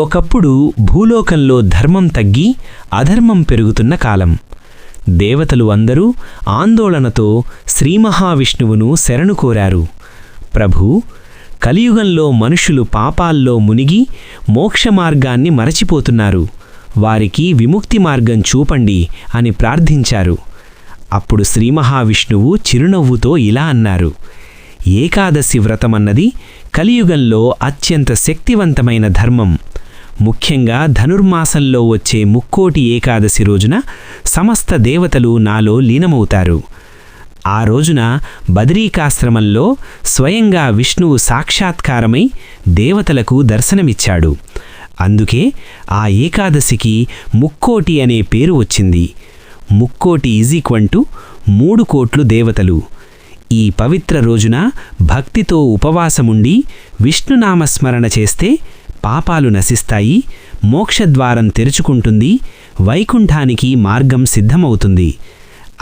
ఒకప్పుడు భూలోకంలో ధర్మం తగ్గి అధర్మం పెరుగుతున్న కాలం. దేవతలు అందరూ ఆందోళనతో శ్రీ మహావిష్ణువును శరణు కోరారు. ప్రభూ కలియుగంలో మనుషులు పాపాల్లో మునిగి మోక్షమార్గాన్ని మరచిపోతున్నారు. వారికి విముక్తి మార్గం చూపండి అని ప్రార్థించారు. అప్పుడు శ్రీ మహావిష్ణువు చిరునవ్వుతో ఇలా అన్నారు. ఏకాదశి వ్రతమన్నది కలియుగంలో అత్యంత శక్తివంతమైన ధర్మం. ముఖ్యంగా ధనుర్మాసంలో వచ్చే ముక్కోటి ఏకాదశి రోజున సమస్త దేవతలు నాలో లీనమవుతారు. ఆ రోజున బదరీకాశ్రమంలో స్వయంగా విష్ణువు సాక్షాత్కారమై దేవతలకు దర్శనమిచ్చాడు. అందుకే ఆ ఏకాదశికి ముక్కోటి అనే పేరు వచ్చింది. ముక్కోటి ఈజీక్వంటూ మూడు కోట్లు దేవతలు. ఈ పవిత్ర రోజున భక్తితో ఉపవాసముండి విష్ణునామస్మరణ చేస్తే పాపాలు నశిస్తాయి మోక్షద్వారం తెరుచుకుంటుంది వైకుంఠానికి మార్గం సిద్ధమవుతుంది.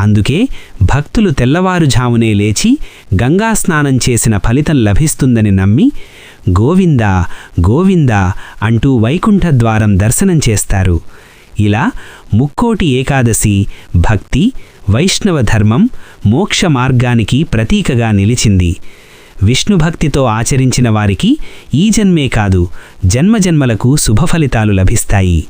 అందుకే భక్తులు తెల్లవారుజామునే లేచి గంగాస్నానం చేసిన ఫలితం లభిస్తుందని నమ్మి గోవిందా గోవిందా అంటూ వైకుంఠద్వారం దర్శనం చేస్తారు. ఇలా ముక్కోటి ఏకాదశి భక్తి వైష్ణవ ధర్మం మోక్ష మార్గానికి ప్రతీకగా నిలిచింది. విష్ణుభక్తితో ఆచరించిన వారికి ఈ జన్మే కాదు జన్మజన్మలకు శుభఫలితాలు లభిస్తాయి.